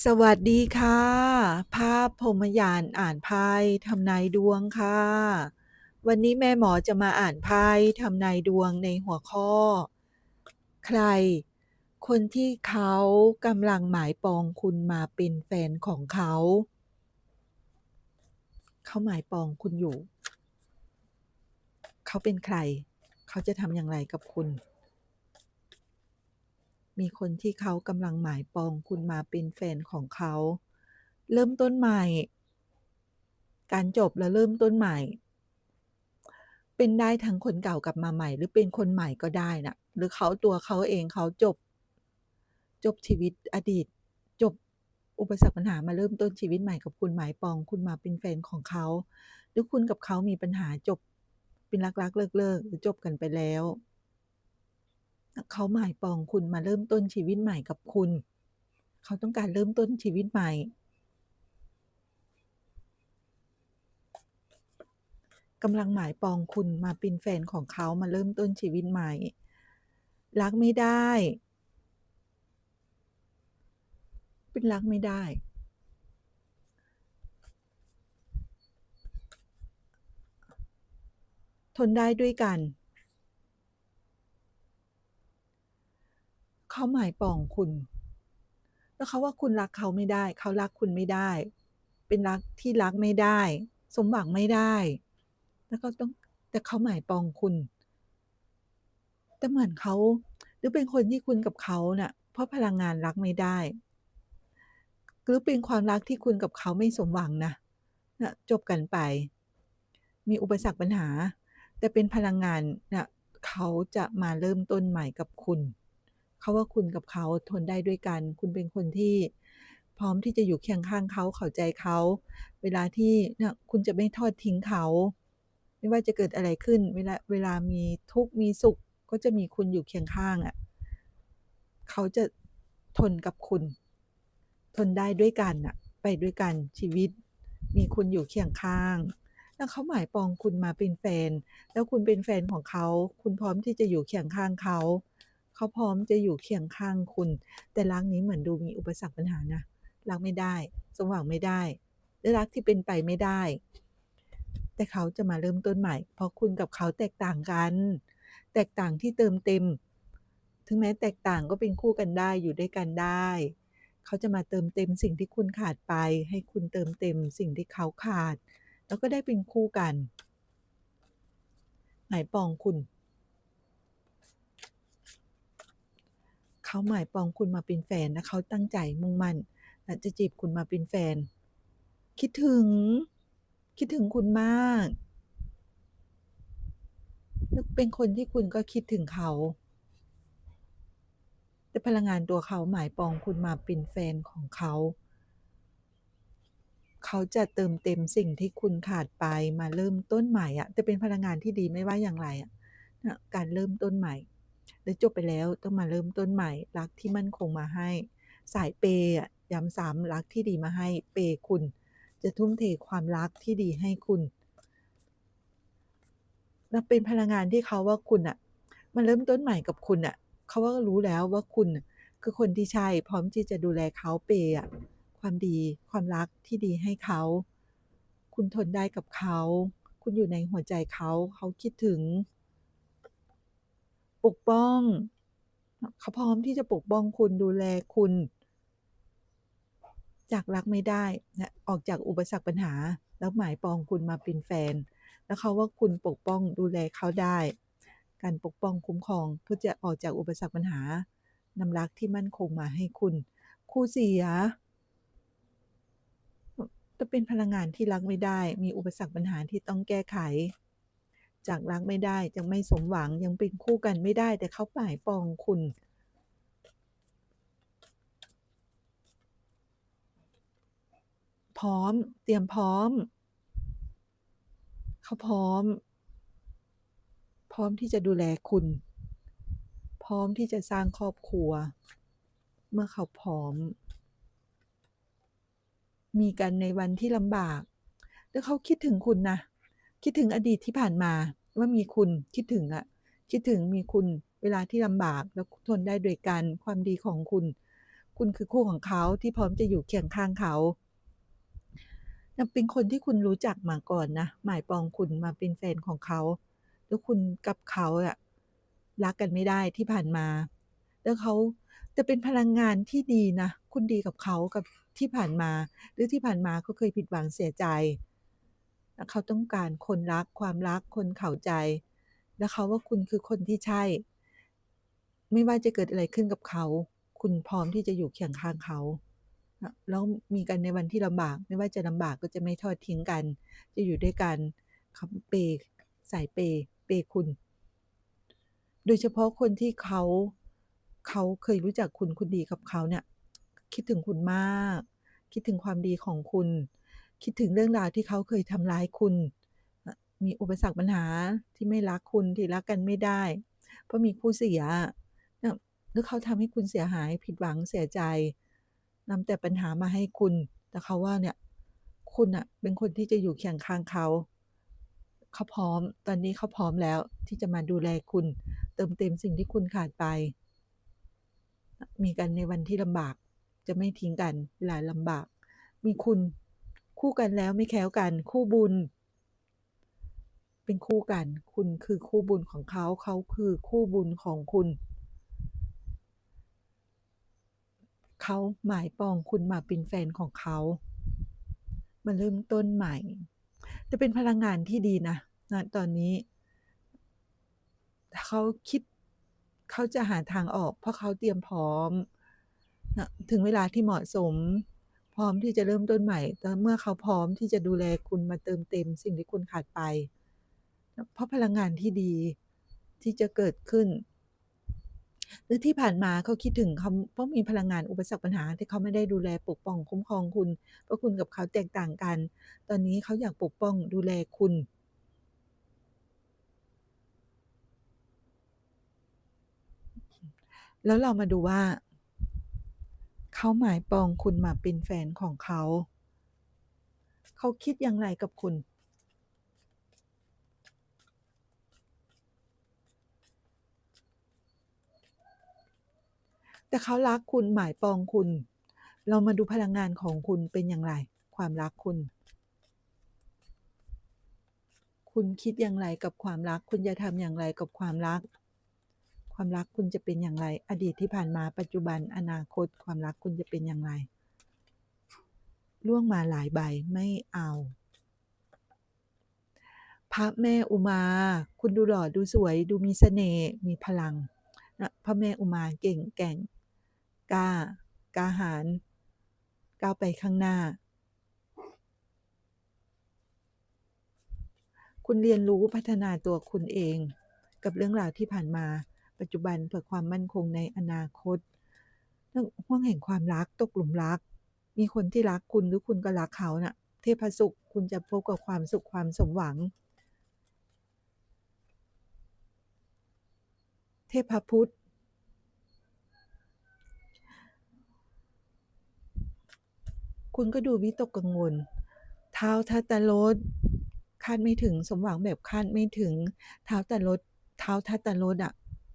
สวัสดีค่ะ ภาพพรหมยานอ่านไพ่ทำนายดวงค่ะ วันนี้แม่หมอจะมาอ่านไพ่ทำนายดวงในหัวข้อ ใคร คนที่เขากำลังหมายปองคุณมาเป็นแฟนของเขา เขาหมายปองคุณอยู่ เขาเป็นใคร เขาจะทำอย่างไรกับคุณ มีคนที่เขากำลังหมายปองคุณมาเป็นแฟนของเขา เริ่มต้นใหม่ การจบและเริ่มต้นใหม่ เป็นได้ทั้งคนเก่ากลับมาใหม่ หรือเป็นคนใหม่ก็ได้นะหรือเขาตัวเขาเองเขาจบ จบชีวิตอดีต จบอุปสรรคปัญหามาเริ่มต้นชีวิตใหม่กับคุณหมายปอง คุณมาเป็นแฟนของเขา หรือคุณกับเขามีปัญหาจบเป็นรักๆเลิกๆหรือจบกันไปแล้ว เขาหมายปองคุณมาเริ่มต้นชีวิตใหม่กับคุณ เขาต้องการเริ่มต้นชีวิตใหม่ กำลังหมายปองคุณมาเป็นแฟนของเขามาเริ่มต้นชีวิตใหม่ รักไม่ได้ เป็นรักไม่ได้ทนได้ด้วยกัน เขาหมายปองคุณ แล้วเขาว่าคุณรักเขาไม่ได้ เขารักคุณไม่ได้ เป็นรักที่รักไม่ได้ สมหวังไม่ได้ แล้วก็ต้องแต่เขาหมายปองคุณ แต่เหมือนเขาหรือเป็นคนที่คุณกับเขาเน่ะ เพราะพลังงานรักไม่ได้หรือเป็นความรักที่คุณกับเขาไม่สมหวังนะนะจบกันไป มีอุปสรรคปัญหา แต่เป็นพลังงานนะเขาจะมาเริ่มต้นใหม่กับคุณ เขาว่าคุณกับเขาทนได้ด้วยกัน คุณเป็นคนที่พร้อมที่จะอยู่เคียงข้างเขาเข้าใจเขา เวลาที่เนี่ยคุณจะไม่ทอดทิ้งเขา ไม่ว่าจะเกิดอะไรขึ้น เวลาเวลามีทุกข์มีสุข ก็จะมีคุณอยู่เคียงข้างอะ่ะเขาจะทนกับคุณ ทนได้ด้วยกันอะไปด้วยกันชีวิต มีคุณอยู่เคียงข้างแล้วเขาหมายปองคุณมาเป็นแฟน แล้วคุณเป็นแฟนของเขา คุณพร้อมที่จะอยู่เคียงข้างเขา เขาพร้อมจะอยู่เคียงข้างคุณ แต่รักนี้เหมือนดูมีอุปสรรคปัญหานะรักไม่ได้ สมหวังไม่ได้และรักที่เป็นไปไม่ได้ แต่เขาจะมาเริ่มต้นใหม่ เพราะคุณกับเขาแตกต่างกัน แตกต่างที่เติมเต็ม ถึงแม้แตกต่างก็เป็นคู่กันได้อยู่ด้วยกันได้ เขาจะมาเติมเต็มสิ่งที่คุณขาดไป ให้คุณเติมเต็มสิ่งที่เขาขาด แล้วก็ได้เป็นคู่กันหมายปองคุณ เขาหมายปองคุณมาเป็นแฟนนะเขาตั้งใจมุ่งมั่นนะจะจีบคุณมาเป็นแฟน คิดถึง คิดถึงคุณมากเป็นคนที่คุณก็คิดถึงเขา แต่พลังงานตัวเขาหมายปองคุณมาเป็นแฟนของเขา เขาจะเติมเต็มสิ่งที่คุณขาดไปมาเริ่มต้นใหม่อะแต่เป็นพลังงานที่ดีไม่ว่าอย่างไรอะนะการเริ่มต้นใหม่ หรือจบไปแล้วต้องมาเริ่มต้นใหม่ รักที่มั่นคงมาให้ สายเปย์อะย้ำซ้ำรักที่ดีมาให้เปย์คุณ จะทุ่มเทความรักที่ดีให้คุณและเป็นพลังงานที่เขาว่าคุณอะมันเริ่มต้นใหม่กับคุณอะเขาว่ารู้แล้วว่าคุณคือคนที่ใช่พร้อมที่จะดูแลเขาเปย์อะความดีความรักที่ดีให้เขา คุณทนได้กับเขา คุณอยู่ในหัวใจเขา เขาคิดถึง ปกป้องเขาพร้อมที่จะปกป้องคุณดูแลคุณ จากรักไม่ได้นะออกจากอุปสรรคปัญหา แล้วหมายปองคุณมาเป็นแฟน แล้วเขาว่าคุณปกป้องดูแลเขาได้ การปกป้องคุ้มครองเพื่อจะออกจากอุปสรรคปัญหานำรักที่มั่นคงมาให้คุณ คู่เสียจะเป็นพลังงานที่รักไม่ได้ มีอุปสรรคปัญหาที่ต้องแก้ไข จากรักไม่ได้ยังไม่สมหวังยังเป็นคู่กันไม่ได้ แต่เขาหมายปองคุณ พร้อมเตรียมพร้อม เขาพร้อม พร้อมที่จะดูแลคุณ พร้อมที่จะสร้างครอบครัว เมื่อเขาพร้อม มีกันในวันที่ลำบาก แล้วเขาคิดถึงคุณนะ คิดถึงอดีตที่ผ่านมาว่ามีคุณคิดถึงอะคิดถึงมีคุณเวลาที่ลำบากแล้วทนได้ด้วยกันความดีของคุณ คุณคือคู่ของเขาที่พร้อมจะอยู่เคียงข้างเขาเป็นคนที่คุณรู้จักมาก่อนนะหมายปองคุณมาเป็นแฟนของเขา แล้วคุณกับเขาอะรักกันไม่ได้ที่ผ่านมา แล้วเขาจะเป็นพลังงานที่ดีนะ คุณดีกับเขากับที่ผ่านมา หรือที่ผ่านมาเขาเคยผิดหวังเสียใจ เขาต้องการคนรักความรักคนเข้าใจ แล้วเขาว่าคุณคือคนที่ใช่ ไม่ว่าจะเกิดอะไรขึ้นกับเขา คุณพร้อมที่จะอยู่เคียงข้างเขาแล้วมีกันในวันที่ลำบาก ไม่ว่าจะลำบากก็จะไม่ทอดทิ้งกัน จะอยู่ด้วยกันเขาเปย์สายเปย์เปย์คุณ โดยเฉพาะคนที่เขาเขาเคยรู้จักคุณคุณดีกับเขาเนี่ย คิดถึงคุณมาก คิดถึงความดีของคุณ คิดถึงเรื่องราวที่เขาเคยทำร้ายคุณ มีอุปสรรคปัญหาที่ไม่รักคุณที่รักกันไม่ได้ เพราะมีคู่เสียแล้วเขาทำให้คุณเสียหายผิดหวังเสียใจนำแต่ปัญหามาให้คุณ แต่เขาว่าเนี่ย คุณน่ะเป็นคนที่จะอยู่เคียงข้างเขาเขาพร้อม ตอนนี้เขาพร้อมแล้วที่จะมาดูแลคุณ เติมเต็มสิ่งที่คุณขาดไป มีกันในวันที่ลำบาก จะไม่ทิ้งกันเวลาลำบาก มีคุณ คู่กันแล้วไม่แค้วกัน คู่บุญ เป็นคู่กัน คุณคือคู่บุญของเขา เขาคือคู่บุญของคุณ เขาหมายปองคุณมาเป็นแฟนของเขามาเริ่มต้นใหม่ จะเป็นพลังงานที่ดีนะณตอนนี้เขาคิดเขาจะหาทางออก เพราะเขาเตรียมพร้อมนะถึงเวลาที่เหมาะสม พร้อมที่จะเริ่มต้นใหม่แต่เมื่อเขาพร้อมที่จะดูแลคุณมาเติมเต็มสิ่งที่คุณขาดไป เพราะพลังงานที่ดีที่จะเกิดขึ้น หรือที่ผ่านมาเขาคิดถึงเขาเพราะมีพลังงานอุปสรรคปัญหาที่เขาไม่ได้ดูแลปกป้องคุ้มครองคุณ เพราะคุณกับเขาแตกต่างกัน ตอนนี้เขาอยากปกป้องดูแลคุณแล้วเรามาดูว่า เขาหมายปองคุณมาเป็นแฟนของเขา เขาคิดอย่างไรกับคุณ?แต่เขารักคุณหมายปองคุณ เรามาดูพลังงานของคุณเป็นอย่างไร ความรักคุณ คุณคิดอย่างไรกับความรัก คุณจะทำอย่างไรกับความรัก ความรักคุณจะเป็นอย่างไร อดีตที่ผ่านมาปัจจุบันอนาคต ความรักคุณจะเป็นอย่างไรร่วงมาหลายใบไม่เอา พระแม่อุมา คุณดูหล่อดูสวย ดูมีเสน่ห์มีพลังนะพระแม่อุมาเก่งแก่งกล้ากล้าหาญก้าวไปข้างหน้า คุณเรียนรู้พัฒนาตัวคุณเอง กับเรื่องราวที่ผ่านมา ปัจจุบันเพื่อความมั่นคงในอนาคตเรื่องห้วงแห่งความรักตกหลุมรัก มีคนที่รักคุณหรือคุณก็รักเขาน่ะ เทพสุขคุณจะพบกับความสุขความสมหวัง เทพพุทธคุณก็ดูวิตกกังวล เท้าทัตตรสคาดไม่ถึงสมหวังแบบคาดไม่ถึง เท้าวตรสท้าทัตตรสอะ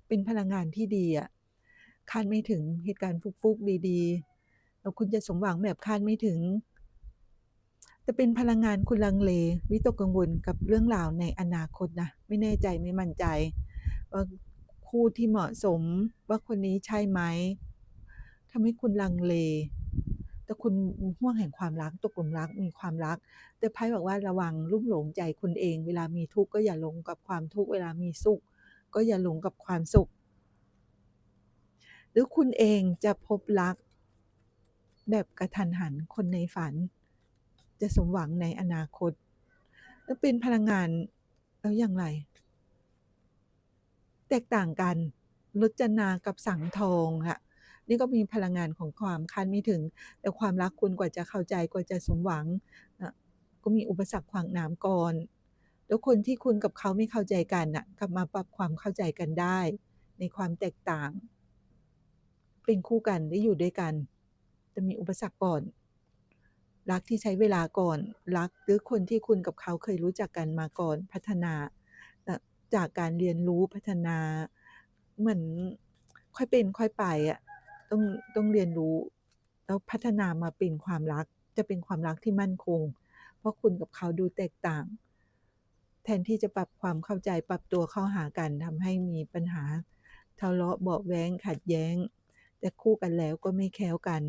เป็นพลังงานที่ดีอะคาดไม่ถึงเหตุการณ์ฟุกๆดีๆแล้วคุณจะสมหวังแบบคาดไม่ถึงแต่เป็นพลังงานคุณลังเลวิตกกังวลกับเรื่องราวในอนาคตนะไม่แน่ใจไม่มั่นใจ ว่าคู่ที่เหมาะสมว่าคนนี้ใช่ไหมทำให้คุณลังเลแต่คุณห้วงแห่งความรักตกหลุมรักมีความรัก แต่ไพ่บอกว่าระวังลุ่มหลงใจคุณเอง เวลามีทุกข์ก็อย่าหลงกับความทุกข์เวลามีสุข ก็อย่าหลงกับความสุข หรือคุณเองจะพบรัก แบบกระทันหันคนในฝัน จะสมหวังในอนาคต แล้วเป็นพลังงานแล้วอย่างไร แตกต่างกันรจนากับสังทองค่ะนี่ก็มีพลังงานของความคาดไม่ถึง แต่ความรักคุณกว่าจะเข้าใจกว่าจะสมหวังอะก็มีอุปสรรคขวางหนามก่อน แล้วคนที่คุณกับเขาไม่เข้าใจกันน่ะ กลับมาปรับความเข้าใจกันได้ ในความแตกต่าง เป็นคู่กันได้อยู่ด้วยกันแต่มีอุปสรรคก่อน รักที่ใช้เวลาก่อน รักหรือคนที่คุณกับเขาเคยรู้จักกันมาก่อนพัฒนาจากการเรียนรู้พัฒนาเหมือนค่อยเป็นค่อยไปอะต้องต้องเรียนรู้ แล้วพัฒนามาเป็นความรักจะเป็นความรักที่มั่นคง เพราะคุณกับเขาดูแตกต่าง แทนที่จะปรับความเข้าใจปรับตัวเข้าหากันทำให้มีปัญหาทะเลาะเบาแว้งขัดแย้ง แต่คู่กันแล้วก็ไม่แคล้วกัน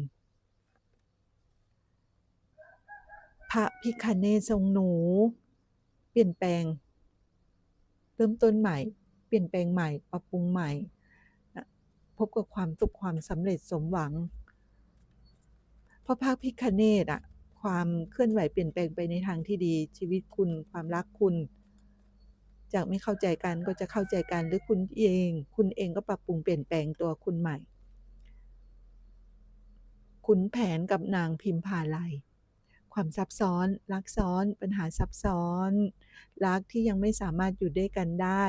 พระพิฆเนศทรงหนู เปลี่ยนแปลง เริ่มต้นใหม่ เปลี่ยนแปลงใหม่ ปรับปรุงใหม่ พบกับความสุขความสำเร็จสมหวัง เพราะพระพิฆเนศอะความเคลื่อนไหวเปลี่ยนแปลงไปในทางที่ดีชีวิตคุณความรักคุณ จากไม่เข้าใจกันก็จะเข้าใจกันหรือคุณเอง คุณเองก็ปรับปรุงเปลี่ยนแปลงตัวคุณใหม่ ขุนแผนกับนางพิมพาไลยความซับซ้อน รักซ้อนปัญหาซับซ้อน รักที่ยังไม่สามารถอยู่ด้วยกันได้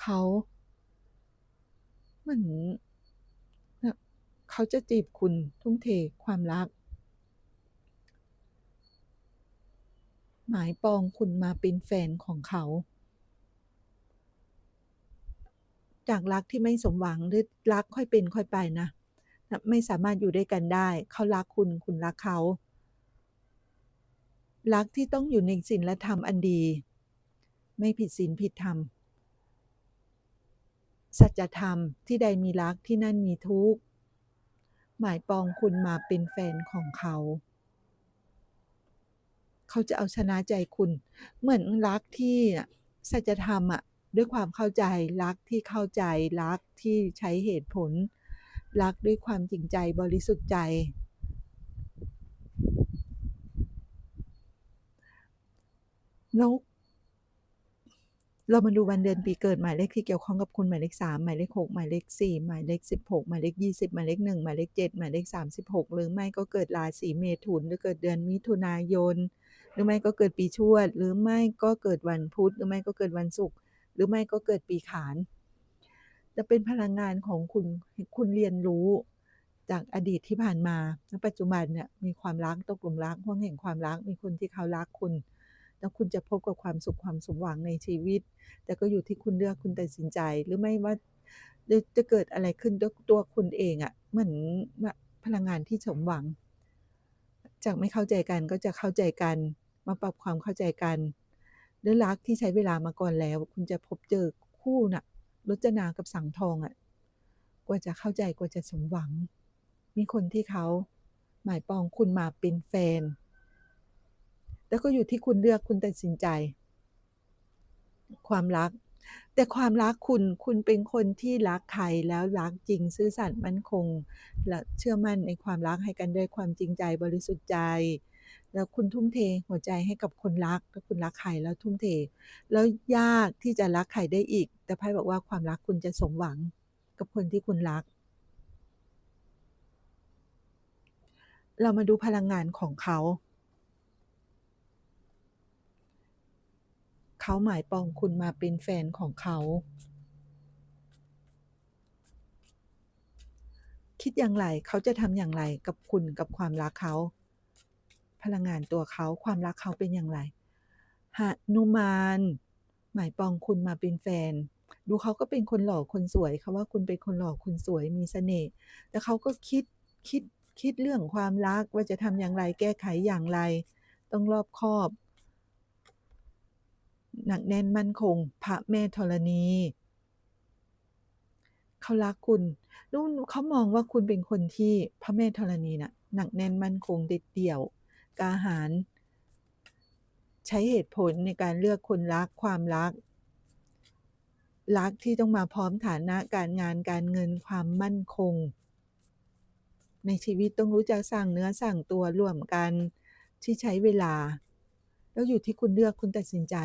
เขาเหมือนเขาจะจีบคุณทุ่มเทความรัก หมายปองคุณมาเป็นแฟนของเขา จากรักที่ไม่สมหวังหรือรักค่อยเป็นค่อยไปนะ ไม่สามารถอยู่ด้วยกันได้ เขารักคุณคุณรักเขา รักที่ต้องอยู่ในศีลธรรมอันดี ไม่ผิดศีลผิดธรรม สัจธรรมที่ใดมีรักที่นั่นมีทุกข์ หมายปองคุณมาเป็นแฟนของเขาเขาจะเอาชนะใจคุณ เหมือนรักที่สัจธรรมอะ ด้วยความเข้าใจรักที่เข้าใจรักที่ใช้เหตุผล รักด้วยความจริงใจบริสุทธิ์ใจ แล้วเรามาดูวันเดือนปีเกิดหมายเลขที่เกี่ยวข้องกับคุณหมายเลข3หมายเลข6หมายเลข4หมายเลข16หมายเลข20หมายเลข1หมายเลข7หมายเลข36หรือไม่ก็เกิดราศีเมถุนหรือเกิดเดือนมิถุนายน หรือไม่ก็เกิดปีชวด หรือไม่ก็เกิดวันพุธหรือไม่ก็เกิดวันศุกร์ หรือไม่ก็เกิดปีขาน จะเป็นพลังงานของคุณคุณเรียนรู้จากอดีตที่ผ่านมาณปัจจุบันเนี่ยมีความรักตกหลุมรักห้วงแห่งความรัก มีคนที่เขารักคุณ แล้วคุณจะพบกับความสุขความสมหวังในชีวิต แต่ก็อยู่ที่คุณเลือกคุณตัดสินใจ หรือไม่ว่าจะเกิดอะไรขึ้นด้วยตัวคุณเองอะเหมือนพลังงานที่สมหวัง จากไม่เข้าใจกันก็จะเข้าใจกัน มาปรับความเข้าใจกัน หรือรักที่ใช้เวลามาก่อนแล้ว คุณจะพบเจอคู่น่ะรจนากับสังทองอะกว่าจะเข้าใจกว่าจะสมหวัง มีคนที่เขาหมายปองคุณมาเป็นแฟน แล้วก็อยู่ที่คุณเลือกคุณตัดสินใจ ความรัก แต่ความรักคุณคุณเป็นคนที่รักใครแล้วรักจริงซื่อสัตย์มั่นคง และเชื่อมั่นในความรักให้กันด้วยความจริงใจบริสุทธิ์ใจ แล้วคุณทุ่มเทหัวใจให้กับคนรักถ้าคุณรักใครแล้วทุ่มเท แล้วยากที่จะรักใครได้อีก แต่ไพ่บอกว่าความรักคุณจะสมหวังกับคนที่คุณรัก เรามาดูพลังงานของเขา เขาหมายปองคุณมาเป็นแฟนของเขา คิดอย่างไรเขาจะทำอย่างไรกับคุณกับความรักเขา พลังงานตัวเขาความรักเขาเป็นอย่างไรหนุมาน หมายปองคุณมาเป็นแฟน ดูเขาก็เป็นคนหล่อคนสวยเขาว่าคุณเป็นคนหล่อคนสวยมีเสน่ห์แต่เขาก็คิดคิดคิดเรื่องความรักว่าจะทำอย่างไรแก้ไขอย่างไร ต้องรอบคอบ หนักแน่นมั่นคง พระแม่ธรณีเขารักคุณนู่นเขามองว่าคุณเป็นคนที่พระแม่ธรณีน่ะหนักแน่นมั่นคงเด็ดเดี่ยว กาหาญใช้เหตุผลในการเลือกคนรักความรัก รักที่ต้องมาพร้อมฐานะการงานการเงินความมั่นคง ในชีวิตต้องรู้จักสร้างเนื้อสร้างตัวร่วมกันที่ใช้เวลา แล้วอยู่ที่คุณเลือกคุณตัดสินใจ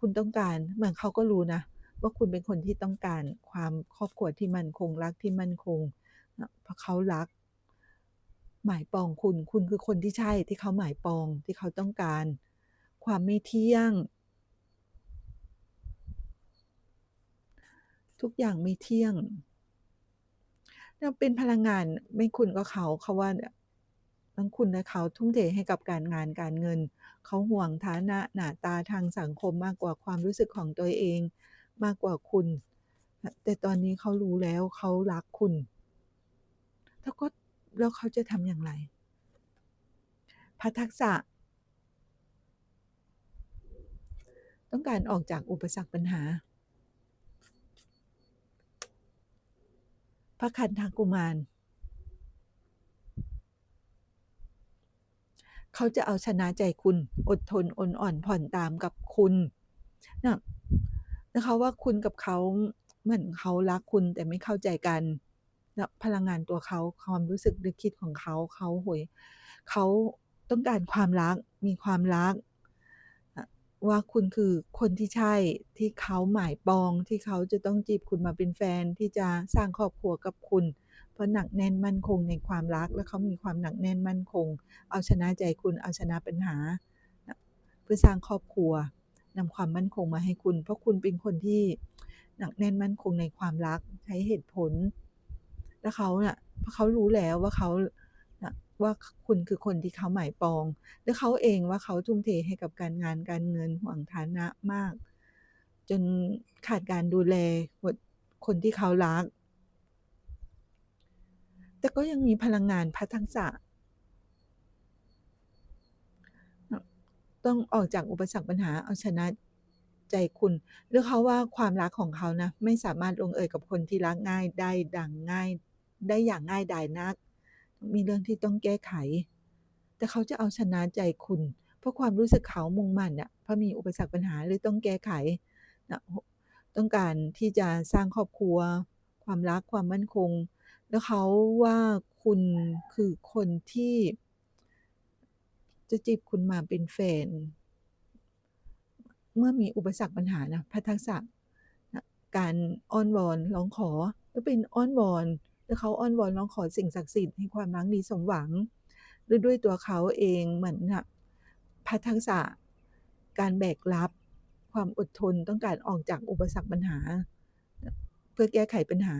คุณต้องการเหมือนเขาก็รู้นะ ว่าคุณเป็นคนที่ต้องการความครอบครัวที่มั่นคงรักที่มั่นคงเพราะเขารัก หมายปองคุณ คุณคือคนที่ใช่ที่เขาหมายปองที่เขาต้องการ ความไม่เที่ยง ทุกอย่างไม่เที่ยงเนี่ยเป็นพลังงานไม่คุณก็เขาเขาว่าทั้งคุณและเขาทุ่มเทให้กับการงานการเงิน เขาห่วงฐานะหน้าตาทางสังคมมากกว่าความรู้สึกของตัวเอง มากกว่าคุณ แต่ตอนนี้เขารู้แล้วเขารักคุณ แล้วก็ แล้วเขาจะทำอย่างไร?พระทักษะ ต้องการออกจากอุปสรรคปัญหา พระคันธกุมาร เขาจะเอาชนะใจคุณ อดทนอดอ่อนผ่อนตามกับคุณนะนะคะว่าคุณกับเขาเหมือนเขารักคุณแต่ไม่เข้าใจกัน พลังงานตัวเขาความรู้สึกนึกคิดของเขาเขาโอ้โฮเขาต้องการความรักมีความรัก ว่าคุณคือคนที่ใช่ที่เขาหมายปองที่เขาจะต้องจีบคุณมาเป็นแฟนที่จะสร้างครอบครัวกับคุณ เพราะหนักแน่นมั่นคงในความรัก และเขามีความหนักแน่นมั่นคง เอาชนะใจคุณเอาชนะปัญหา เพื่อสร้างครอบครัวนำความมั่นคงมาให้คุณ เพราะคุณเป็นคนที่หนักแน่นมั่นคงในความรักใช้เหตุผล แล้วเขาเน่ะเพราะเขารู้แล้วว่าเขาว่าคุณคือคนที่เขาหมายปอง และเขาเองว่าเขาทุ่มเทให้กับการงานการเงินห่วงฐานะมาก จนขาดการดูแลคนที่เขารัก แต่ก็ยังมีพลังงานพระทักษะ ต้องออกจากอุปสรรคปัญหาเอาชนะใจคุณ หรือเขาว่าความรักของเขานะ ไม่สามารถลงเอยกับคนที่รักง่ายได้ดังง่าย ได้อย่างง่ายดายนัก มีเรื่องที่ต้องแก้ไข แต่เขาจะเอาชนะใจคุณ เพราะความรู้สึกเขามุ่งมั่นน่ะเพราะมีอุปสรรคปัญหาหรือต้องแก้ไขนะต้องการที่จะสร้างครอบครัว ความรักความมั่นคง แล้วเขาว่าคุณคือคนที่ จะจีบคุณมาเป็นแฟน เมื่อมีอุปสรรคปัญหานะพระทักษะการอ้อนวอนร้องขอแล้วเป็นอ้อนวอน แล้วเขาอ้อนวอนร้องขอสิ่งศักดิ์สิทธิ์ให้ความรักนี้สมหวัง หรือด้วยตัวเขาเองเหมือนน่ะพระทักษะ การแบกรับ ความอดทนต้องการออกจากอุปสรรคปัญหา เพื่อแก้ไขปัญหา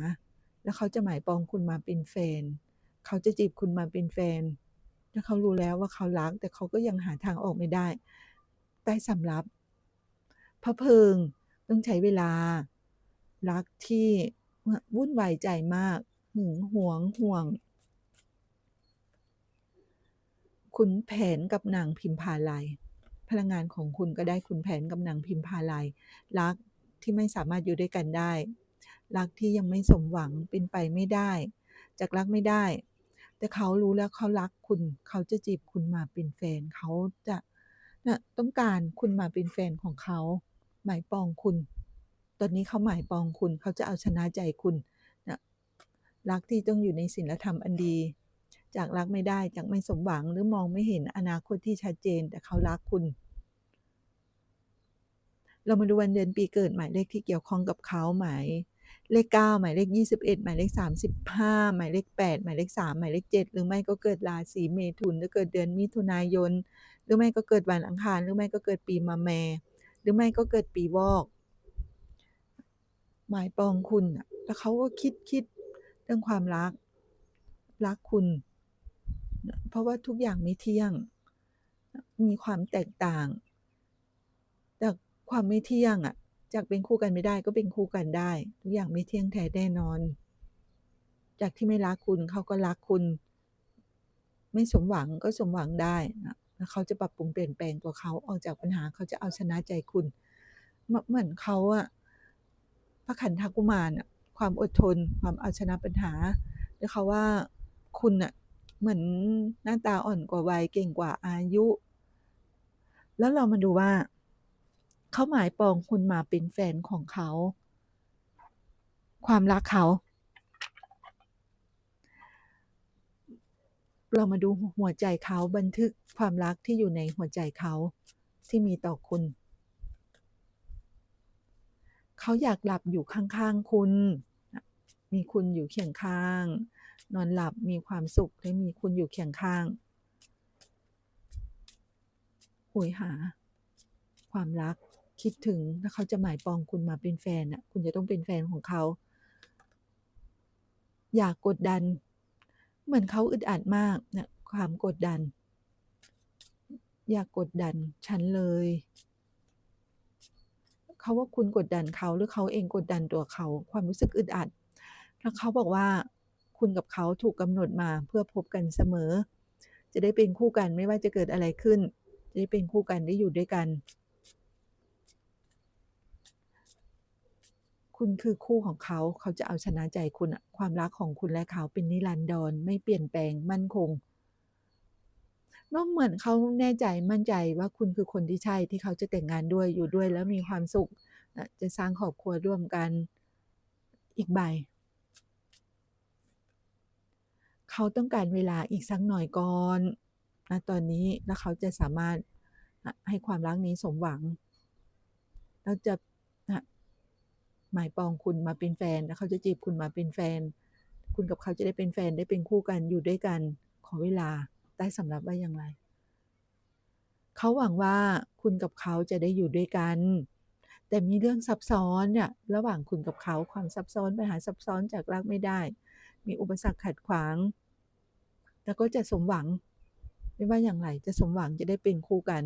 แล้วเขาจะหมายปองคุณมาเป็นแฟน เขาจะจีบคุณมาเป็นแฟนแล้วเขารู้แล้วว่าเขารัก แต่เขาก็ยังหาทางออกไม่ได้ ใต้สำรับพระเพิงต้องใช้เวลา รักที่วุ่นวายใจมาก หึงหวงห่วง ขุนแผนกับนางพิมพาไลยพลังงานของคุณก็ได้ขุนแผนกับนางพิมพาไลยรักที่ไม่สามารถอยู่ด้วยกันได้ รักที่ยังไม่สมหวังเป็นไปไม่ได้ จากรักไม่ได้ แต่เขารู้แล้วเขารักคุณ เขาจะจีบคุณมาเป็นแฟน เขาจะน่ะต้องการคุณมาเป็นแฟนของเขา หมายปองคุณ ตอนนี้เขาหมายปองคุณ เขาจะเอาชนะใจคุณ รักที่ต้องอยู่ในศีลธรรมอันดี จากรักไม่ได้จากไม่สมหวังหรือมองไม่เห็นอนาคตที่ชัดเจนแต่เขารักคุณ เรามาดูวันเดือนปีเกิดหมายเลขที่เกี่ยวข้องกับเขาหมายเลข 9 หมายเลข 21 หมายเลข 35 หมายเลข 8 หมายเลข 3 หมายเลข 7 หรือไม่ก็เกิดราศีเมถุนหรือเกิดเดือนมิถุนายน หรือไม่ก็เกิดวันอังคาร หรือไม่ก็เกิดปีมะแม หรือไม่ก็เกิดปีวอก หมายปองคุณน่ะแล้วเขาก็คิดคิด เรื่องความรัก รักคุณ เพราะว่าทุกอย่างไม่เที่ยง มีความแตกต่าง จากความไม่เที่ยงอะจากเป็นคู่กันไม่ได้ก็เป็นคู่กันได้ ทุกอย่างไม่เที่ยงแท้แน่นอน จากที่ไม่รักคุณเขาก็รักคุณ ไม่สมหวังก็สมหวังได้นะแล้วเขาจะปรับปรุงเปลี่ยนแปลงตัวเขาออกจากปัญหาเขาจะเอาชนะใจคุณ เหมือนเขาอะพระขันธกุมารน่ะ ความอดทน ความเอาชนะปัญหาแล้วเขาว่าคุณน่ะเหมือนหน้าตาอ่อนกว่าวัยเก่งกว่าอายุ แล้วเรามาดูว่า เขาหมายปองคุณมาเป็นแฟนของเขา ความรักเขา เรามาดูหัวใจเขาบันทึกความรักที่อยู่ในหัวใจเขาที่มีต่อคุณ เขาอยากหลับอยู่ข้างๆคุณ มีคุณอยู่เคียงข้าง นอนหลับมีความสุขได้มีคุณอยู่เคียงข้างโหยหา ความรักคิดถึงแล้วเขาจะหมายปองคุณมาเป็นแฟนน่ะ คุณจะต้องเป็นแฟนของเขา อยากกดดัน เหมือนเขาอึดอัดมากน่ะความกดดัน อย่ากดดันฉันเลย เขาว่าคุณกดดันเขาหรือเขาเองกดดันตัวเขาความรู้สึกอึดอัด แล้วเขาบอกว่าคุณกับเขาถูกกำหนดมาเพื่อพบกันเสมอ จะได้เป็นคู่กันไม่ว่าจะเกิดอะไรขึ้น จะได้เป็นคู่กันได้อยู่ด้วยกัน คุณคือคู่ของเขาเขาจะเอาชนะใจคุณอะความรักของคุณและเขาเป็นนิรันดรไม่เปลี่ยนแปลงมั่นคง แล้วเหมือนเขาแน่ใจมั่นใจว่าคุณคือคนที่ใช่ที่เขาจะแต่งงานด้วยอยู่ด้วยแล้วมีความสุขจะสร้างครอบครัวร่วมกันอีกใบเขาต้องการเวลาอีกสักหน่อยก่อนณตอนนี้แล้วเขาจะสามารถให้ความรักนี้สมหวัง แล้วจะอะหมายปองคุณมาเป็นแฟนแล้วเขาจะจีบคุณมาเป็นแฟน คุณกับเขาจะได้เป็นแฟนได้เป็นคู่กันอยู่ด้วยกันขอเวลา ใต้สำรับว่าอย่างไร?เขาหวังว่าคุณกับเขาจะได้อยู่ด้วยกัน แต่มีเรื่องซับซ้อนเนี่ยระหว่างคุณกับเขาความซับซ้อนปัญหาซับซ้อนจากรักไม่ได้ มีอุปสรรคขัดขวาง แต่ก็จะสมหวัง ไม่ว่าอย่างไรจะสมหวังจะได้เป็นคู่กัน